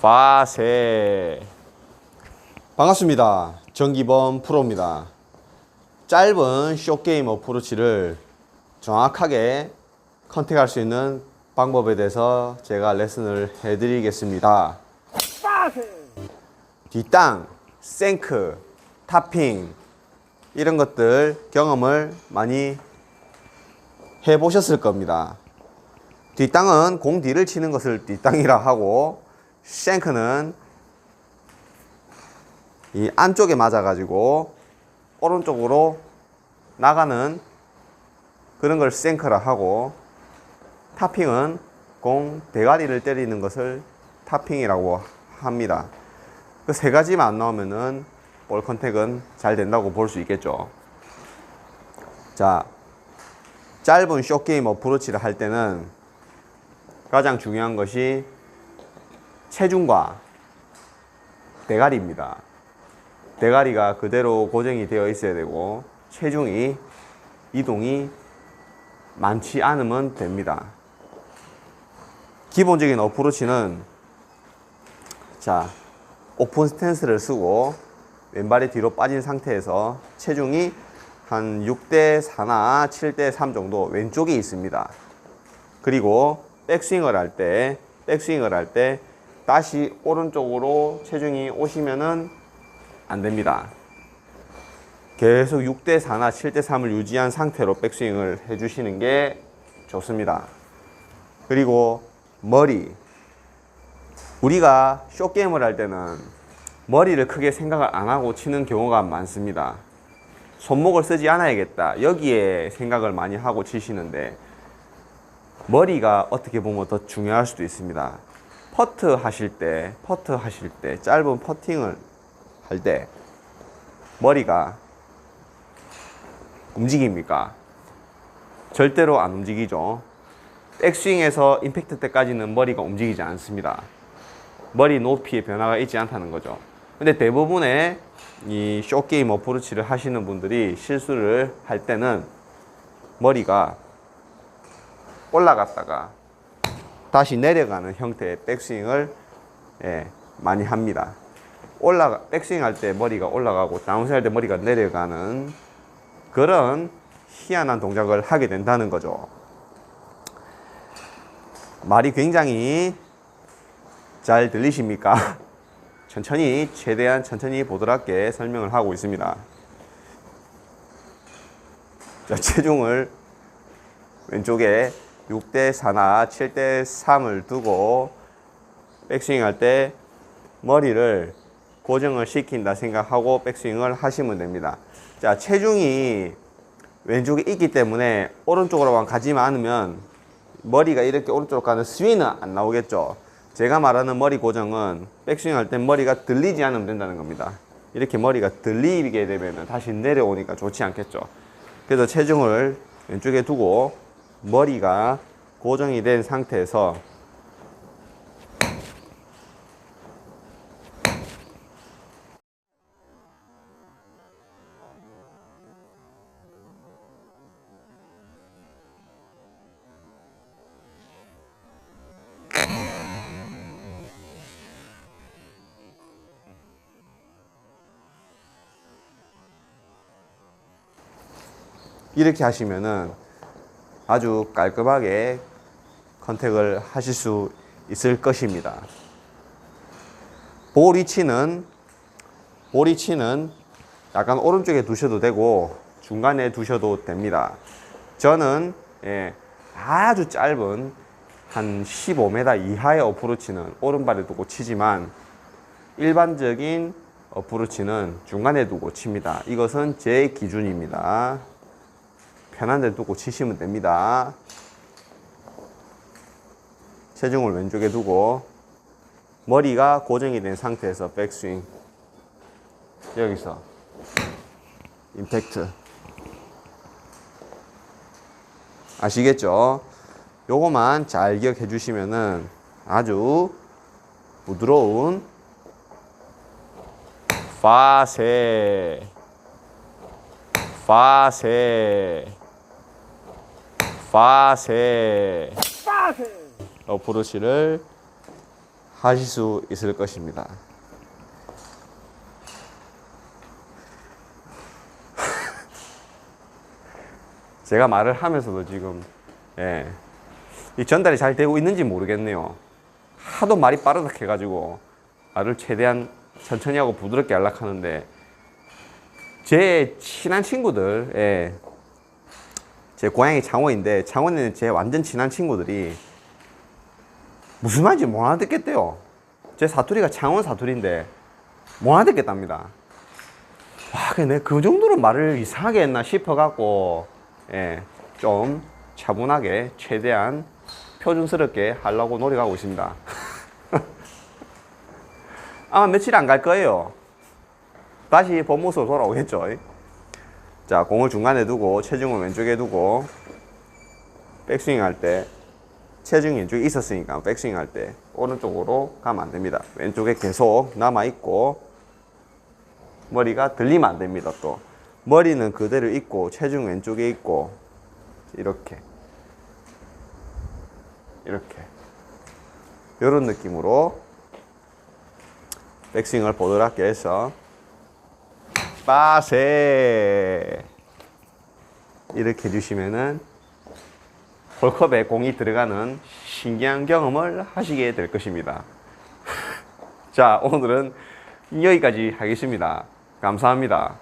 파세 반갑습니다. 정기범 프로입니다. 짧은 쇼게임 어프로치를 정확하게 컨택할 수 있는 방법에 대해서 제가 레슨을 해드리겠습니다. 뒷땅, 생크, 타핑 이런 것들 경험을 많이 해보셨을 겁니다. 뒷땅은 공 뒤를 치는 것을 뒷땅이라 하고 쉔크는 이 안쪽에 맞아가지고 오른쪽으로 나가는 그런 걸 생크라 하고 타핑은 공 대가리를 때리는 것을 타핑이라고 합니다. 그 세 가지만 안 나오면은 볼 컨택은 잘 된다고 볼 수 있겠죠. 자, 짧은 쇼게임 어프로치를 할 때는 가장 중요한 것이 체중과 대가리입니다. 대가리가 그대로 고정이 되어 있어야 되고 체중이 이동이 많지 않으면 됩니다. 기본적인 어프로치는 자 오픈 스탠스를 쓰고 왼발이 뒤로 빠진 상태에서 체중이 한 6대 4나 7대 3 정도 왼쪽에 있습니다. 그리고 백스윙을 할 때, 백스윙을 할 때 다시 오른쪽으로 체중이 오시면은 안 됩니다. 계속 6대 4나 7대 3을 유지한 상태로 백스윙을 해주시는 게 좋습니다. 그리고 머리. 우리가 쇼게임을 할 때는 머리를 크게 생각을 안 하고 치는 경우가 많습니다. 손목을 쓰지 않아야겠다. 여기에 생각을 많이 하고 치시는데 머리가 어떻게 보면 더 중요할 수도 있습니다. 퍼트 하실 때, 퍼트 하실 때, 짧은 퍼팅을 할 때 머리가 움직입니까? 절대로 안 움직이죠. 백스윙에서 임팩트 때까지는 머리가 움직이지 않습니다. 머리 높이의 변화가 있지 않다는 거죠. 근데 대부분의 이 쇼게임 어프로치를 하시는 분들이 실수를 할 때는 머리가 올라갔다가 다시 내려가는 형태의 백스윙을 예, 많이 합니다. 올라가 백스윙 할 때 머리가 올라가고 다운스윙 할 때 머리가 내려가는 그런 희한한 동작을 하게 된다는 거죠. 말이 굉장히 잘 들리십니까? 천천히 최대한 천천히 보드랍게 설명을 하고 있습니다. 자, 체중을 왼쪽에 6대 4나 7대 3을 두고 백스윙 할 때 머리를 고정을 시킨다 생각하고 백스윙을 하시면 됩니다. 자, 체중이 왼쪽에 있기 때문에 오른쪽으로만 가지만 않으면 머리가 이렇게 오른쪽으로 가는 스윙은 안 나오겠죠. 제가 말하는 머리 고정은 백스윙 할 때 머리가 들리지 않으면 된다는 겁니다. 이렇게 머리가 들리게 되면 다시 내려오니까 좋지 않겠죠. 그래서 체중을 왼쪽에 두고 머리가 고정이 된 상태에서 이렇게 하시면은 아주 깔끔하게 컨택을 하실 수 있을 것입니다. 볼 위치는 볼 위치는 약간 오른쪽에 두셔도 되고 중간에 두셔도 됩니다. 저는 예, 아주 짧은 한 15m 이하의 어프로치는 오른발에 두고 치지만 일반적인 어프로치는 중간에 두고 칩니다. 이것은 제 기준입니다. 편한 데 두고 치시면 됩니다. 체중을 왼쪽에 두고 머리가 고정이 된 상태에서 백스윙 여기서 임팩트 아시겠죠? 요거만 잘 기억해 주시면은 아주 부드러운 파세 파세 파세 어프로치를 하실 수 있을 것입니다. 제가 말을 하면서도 지금 예, 이 전달이 잘 되고 있는지 모르겠네요. 하도 말이 빠르다 해가지고 말을 최대한 천천히 하고 부드럽게 연락하는데 제 친한 친구들, 예, 제 고향이 창원인데 창원에 있는 제 완전 친한 친구들이 무슨 말인지 못 알아듣겠대요. 제 사투리가 창원 사투리인데 못 알아듣겠답니다. 와, 근데 그 정도로 말을 이상하게 했나 싶어갖고, 예, 좀 차분하게 최대한 표준스럽게 하려고 노력하고 있습니다. 아마 며칠 안 갈 거예요. 다시 본 모습으로 돌아오겠죠. 자, 공을 중간에 두고 체중을 왼쪽에 두고 백스윙 할 때 체중이 왼쪽에 있었으니까 백스윙 할 때 오른쪽으로 가면 안 됩니다. 왼쪽에 계속 남아 있고 머리가 들리면 안 됩니다. 또 머리는 그대로 있고 체중 왼쪽에 있고 이렇게 이렇게 이런 느낌으로 백스윙을 보드랍게 해서 빠세 이렇게 해주시면은 홀컵에 공이 들어가는 신기한 경험을 하시게 될 것입니다. 자, 오늘은 여기까지 하겠습니다. 감사합니다.